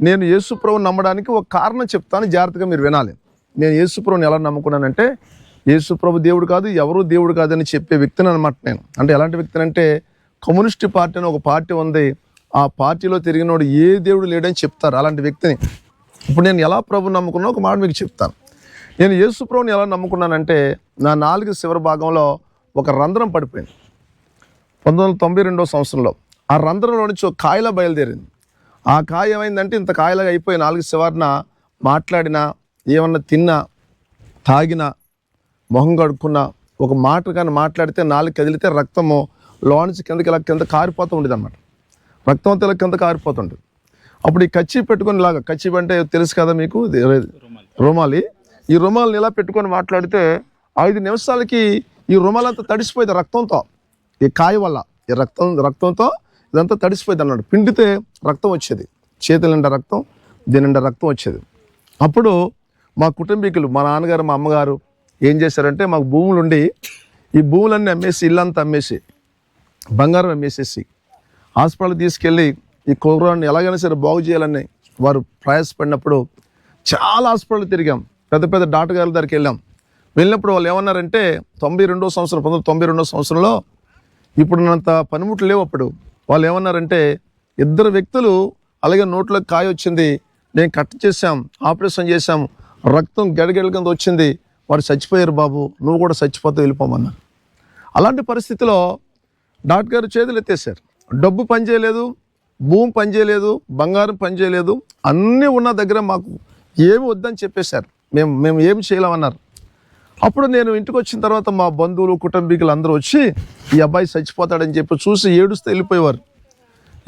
నేను యేసుప్రభుని నమ్మడానికి ఒక కారణం చెప్తాను జాగ్రత్తగా మీరు వినాలి. నేను యేసుప్రభుని ఎలా నమ్ముకున్నానంటే యేసుప్రభు దేవుడు కాదు ఎవరు దేవుడు కాదని చెప్పే వ్యక్తిని అనమాట నేను. అంటే ఎలాంటి వ్యక్తిని అంటే కమ్యూనిస్ట్ పార్టీ అని ఒక పార్టీ ఉంది ఆ పార్టీలో తిరిగినోడు ఏ దేవుడు లేడని చెప్తారు అలాంటి వ్యక్తిని. ఇప్పుడు నేను ఎలా ప్రభు నమ్ముకున్నా ఒక మాట మీకు చెప్తాను. నేను యేసుప్రభుని ఎలా నమ్ముకున్నానంటే నా నాలుగు చివరి భాగంలో ఒక రంధ్రం పడిపోయింది. పంతొమ్మిది వందల తొంభై రెండవ సంవత్సరంలో ఆ రంధ్రంలో నుంచి ఒక కాయలా బయలుదేరింది. ఆ కాయ ఏమైందంటే ఇంత కాయలాగా అయిపోయి నాలుగు శివారిన మాట్లాడినా ఏమన్నా తిన్నా తాగినా మొహం కడుక్కున్నా ఒక మాట కానీ మాట్లాడితే నాలుగు కదిలితే రక్తము లోనికి కిందకి ఇలా కింద కారిపోతూ ఉండేది అనమాట రక్తం అంతా ఇలా కింద కారిపోతుండేది. అప్పుడు ఈ కచ్చి పెట్టుకొని ఇలాగా కచ్చి అంటే తెలుసు కదా మీకు? ఇది రుమాలి. ఈ రుమాలని ఇలా పెట్టుకొని మాట్లాడితే ఐదు నిమిషాలకి ఈ రుమాలంతా తడిసిపోయింది రక్తంతో. ఈ కాయ వల్ల ఈ రక్తం రక్తంతో ఇదంతా తడిసిపోయింది అన్నాడు. పిండితే రక్తం వచ్చేది. చేతుల నిండా రక్తం దీని నిండా రక్తం వచ్చేది. అప్పుడు మా కుటుంబీకులు మా నాన్నగారు మా అమ్మగారు ఏం చేశారంటే మాకు భూములు ఉండి ఈ భూములన్నీ అమ్మేసి ఇల్లంతా అమ్మేసి బంగారం అమ్మేసేసి హాస్పిటల్ తీసుకెళ్ళి ఈ కుర్రాన్ని ఎలాగైనా సరే బాగు చేయాలని వారు ప్రయాసపడినప్పుడు చాలా హాస్పిటల్ తిరిగాం. పెద్ద పెద్ద డాక్టర్ గారి దగ్గరికి వెళ్ళాం. వెళ్ళినప్పుడు వాళ్ళు ఏమన్నారంటే తొంభై రెండో సంవత్సరం పంతొమ్మిది తొంభై రెండో సంవత్సరంలో ఇప్పుడున్నంత పనిముట్లు లేవు అప్పుడు. వాళ్ళు ఏమన్నారంటే ఇద్దరు వ్యక్తులు అలాగే నోట్లోకి కాయ వచ్చింది మేము కట్ చేసాం ఆపరేషన్ చేశాం రక్తం గడగడ కింద వచ్చింది వారు చచ్చిపోయారు బాబు నువ్వు కూడా చచ్చిపోతే వెళ్ళిపోమన్నారు. అలాంటి పరిస్థితిలో డాక్టర్ గారు చేతులు ఎత్తేసారు డబ్బు పనిచేయలేదు భూమి పనిచేయలేదు బంగారం పనిచేయలేదు అన్నీ ఉన్న దగ్గర మాకు ఏమి వద్దని చెప్పేశారు. మేము మేము ఏమి చేయలేమన్నారు. అప్పుడు నేను ఇంటికి వచ్చిన తర్వాత మా బంధువులు కుటుంబీకులు అందరూ వచ్చి ఈ అబ్బాయి చచ్చిపోతాడని చెప్పి చూసి ఏడుస్తూ వెళ్ళిపోయేవారు.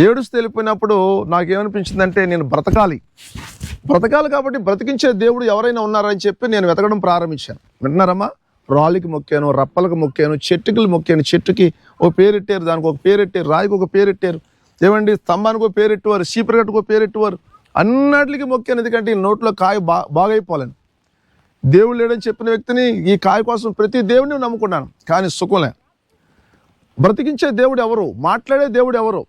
ఏడుస్తూ వెళ్ళిపోయినప్పుడు నాకేమనిపించిందంటే నేను బ్రతకాలి. బ్రతకాలి కాబట్టి బ్రతికించే దేవుడు ఎవరైనా ఉన్నారని చెప్పి నేను వెతకడం ప్రారంభించాను. వింటున్నారమ్మా రాలికి మొక్కాను రప్పలకు మొక్కాను చెట్టుకి మొక్కాను. చెట్టుకి ఓ పేరెట్టారు దానికి ఒక పేరెట్టారు రాయికి ఒక పేరెట్టారు ఏమండి? స్తంభానికి ఒక పేరెట్టువారు చీపరగట్టుకు ఒక పేరెట్టువారు అన్నిటికి మొక్కాను. ఎందుకంటే నోట్లో కాయ బా బాగైపోలేను దేవుడు లేడని చెప్పిన వ్యక్తిని ఈ కాయ కోసం ప్రతి దేవుడిని నమ్ముకున్నాను కానీ సుఖంలే బ్రతికించే దేవుడు ఎవరు? మాట్లాడే దేవుడు ఎవరు?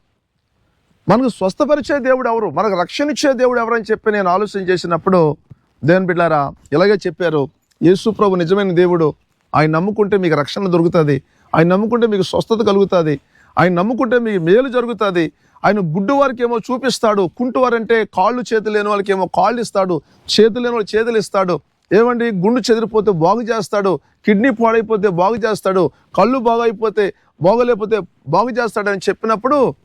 మనకు స్వస్థపరిచే దేవుడు ఎవరు? మనకు రక్షణ ఇచ్చే దేవుడు ఎవరు అని చెప్పి నేను ఆలోచన చేసినప్పుడు దేవుని బిడ్డారా ఇలాగే చెప్పారు యేసు ప్రభు నిజమైన దేవుడు. ఆయన నమ్ముకుంటే మీకు రక్షణ దొరుకుతుంది. ఆయన నమ్ముకుంటే మీకు స్వస్థత కలుగుతుంది. ఆయన నమ్ముకుంటే మీకు మేలు జరుగుతుంది. ఆయన గుడ్డు వారికి ఏమో చూపిస్తాడు. కుంటు వారంటే కాళ్ళు చేతులు లేని వాళ్ళకి ఏమో కాళ్ళు ఇస్తాడు. చేతులు లేని వాళ్ళు చేతులు ఇస్తాడు. ఏమండి? గుండు చెదిరిపోతే బాగు చేస్తాడు కిడ్నీ పాడైపోతే బాగు చేస్తాడు కళ్ళు బాగైపోతే బాగోలేకపోతే బాగు చేస్తాడని చెప్పినప్పుడు